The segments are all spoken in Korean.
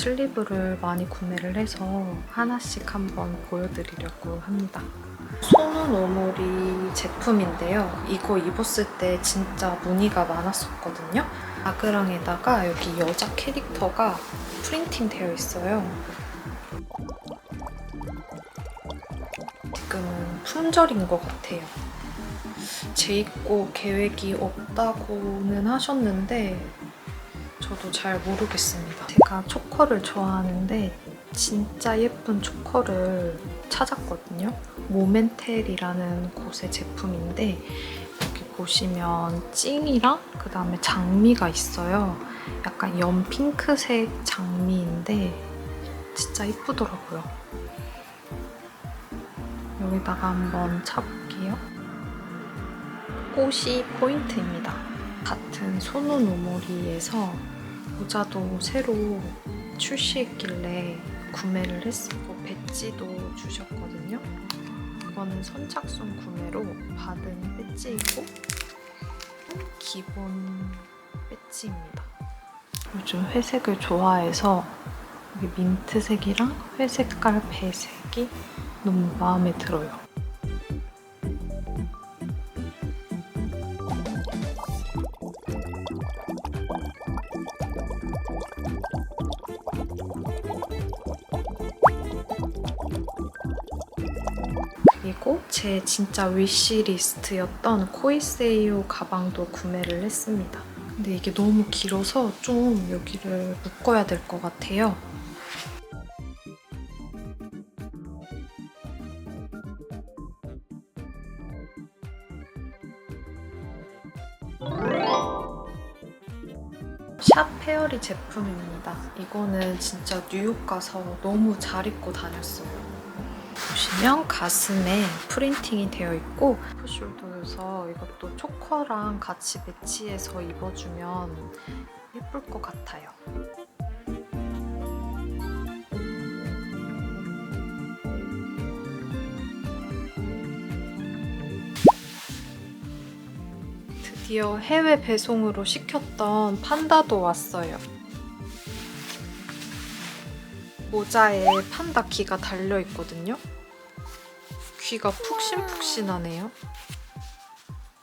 슬리브를 많이 구매를 해서 하나씩 한번 보여드리려고 합니다. 오모리 제품인데요. 이거 입었을 때 진짜 무늬가 많았었거든요. 아그랑에다가 여기 여자 캐릭터가 프린팅 되어 있어요. 지금은 품절인 것 같아요. 재입고 계획이 없다고는 하셨는데 저도 잘 모르겠습니다. 제가 초커를 좋아하는데 진짜 예쁜 초커를 찾았거든요. 모멘텔이라는 곳의 제품인데 여기 보시면 찡이랑 그 다음에 장미가 있어요. 약간 연 핑크색 장미인데 진짜 예쁘더라고요. 여기다가 한번 차볼게요. 꽃이 포인트입니다. 같은 손운 오모리에서 모자도 새로 출시했길래 구매를 했었고 배지도 주셨거든요. 이거는 선착순 구매로 받은 배지이고 기본 배지입니다. 요즘 회색을 좋아해서 민트색이랑 회색깔 배색이 너무 마음에 들어요. 그리고 제 진짜 위시리스트였던 코이세이오 가방도 구매를 했습니다. 근데 이게 너무 길어서 좀 여기를 묶어야 될 것 같아요. 샵 페어리 제품입니다. 이거는 진짜 뉴욕 가서 너무 잘 입고 다녔어요. 보시면 가슴에 프린팅이 되어 있고 풋숄더여서 이것도 초커랑 같이 매치해서 입어주면 예쁠 것 같아요. 드디어 해외 배송으로 시켰던 판다도 왔어요. 모자에 판다 귀가 달려 있거든요. 귀가 푹신푹신하네요.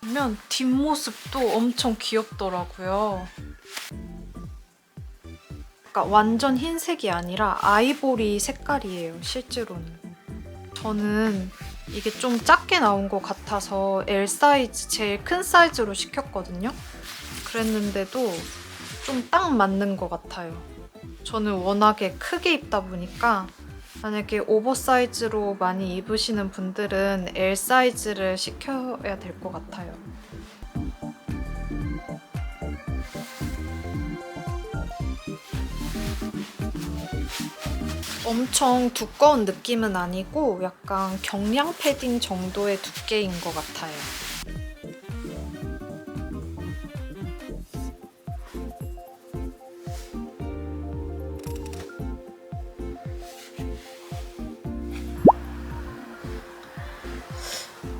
보면 뒷모습도 엄청 귀엽더라고요. 그러니까 완전 흰색이 아니라 아이보리 색깔이에요, 실제로는. 저는 이게 좀 작게 나온 것 같아서 L 사이즈, 제일 큰 사이즈로 시켰거든요. 그랬는데도 좀 딱 맞는 것 같아요. 저는 워낙에 크게 입다 보니까 만약에 오버사이즈로 많이 입으시는 분들은 L 사이즈를 시켜야 될 것 같아요. 엄청 두꺼운 느낌은 아니고 약간 경량 패딩 정도의 두께인 것 같아요.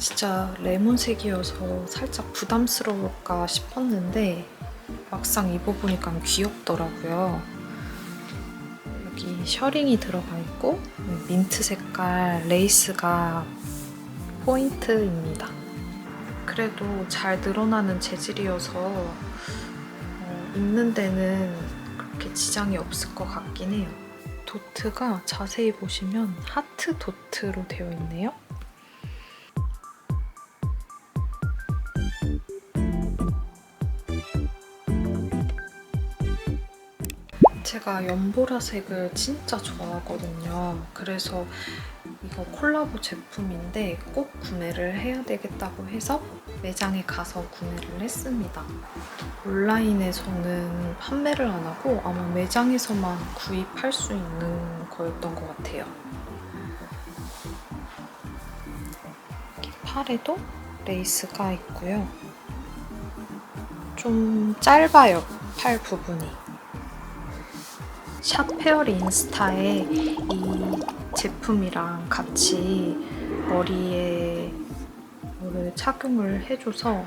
진짜 레몬색이어서 살짝 부담스러울까 싶었는데 막상 입어보니까 귀엽더라고요. 여기 셔링이 들어가 있고 민트 색깔 레이스가 포인트입니다. 그래도 잘 늘어나는 재질이어서 어, 입는 데는 그렇게 지장이 없을 것 같긴 해요. 도트가 자세히 보시면 하트 도트로 되어 있네요. 제가 연보라색을 진짜 좋아하거든요. 그래서 이거 콜라보 제품인데 꼭 구매를 해야 되겠다고 해서 매장에 가서 구매를 했습니다. 온라인에서는 판매를 안 하고 아마 매장에서만 구입할 수 있는 거였던 것 같아요. 이렇게 팔에도 레이스가 있고요. 좀 짧아요, 팔 부분이. 샵 페어리 인스타에 이 제품이랑 같이 머리에 뭐를 착용을 해줘서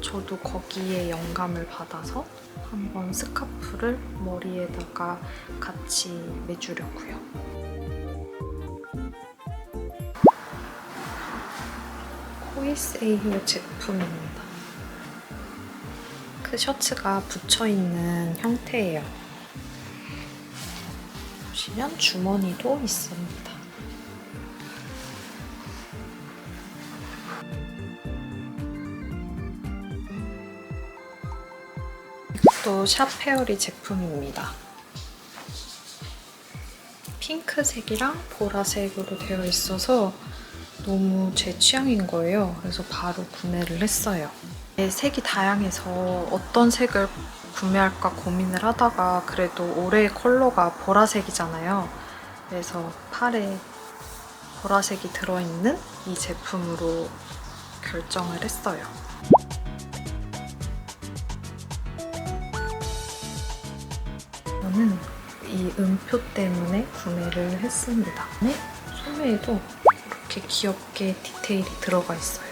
저도 거기에 영감을 받아서 한번 스카프를 머리에다가 같이 매주려고요. 코이스에이의 제품입니다. 그 셔츠가 붙여있는 형태예요. 보시면 주머니도 있습니다. 이것도 샵페어리 제품입니다. 핑크색이랑 보라색으로 되어 있어서 너무 제 취향인 거예요. 그래서 바로 구매를 했어요. 네, 색이 다양해서 어떤 색을 구매할까 고민을 하다가 그래도 올해의 컬러가 보라색이잖아요. 그래서 팔에 보라색이 들어있는 이 제품으로 결정을 했어요. 저는 이 음표 때문에 구매를 했습니다. 네, 소매에도 이렇게 귀엽게 디테일이 들어가 있어요.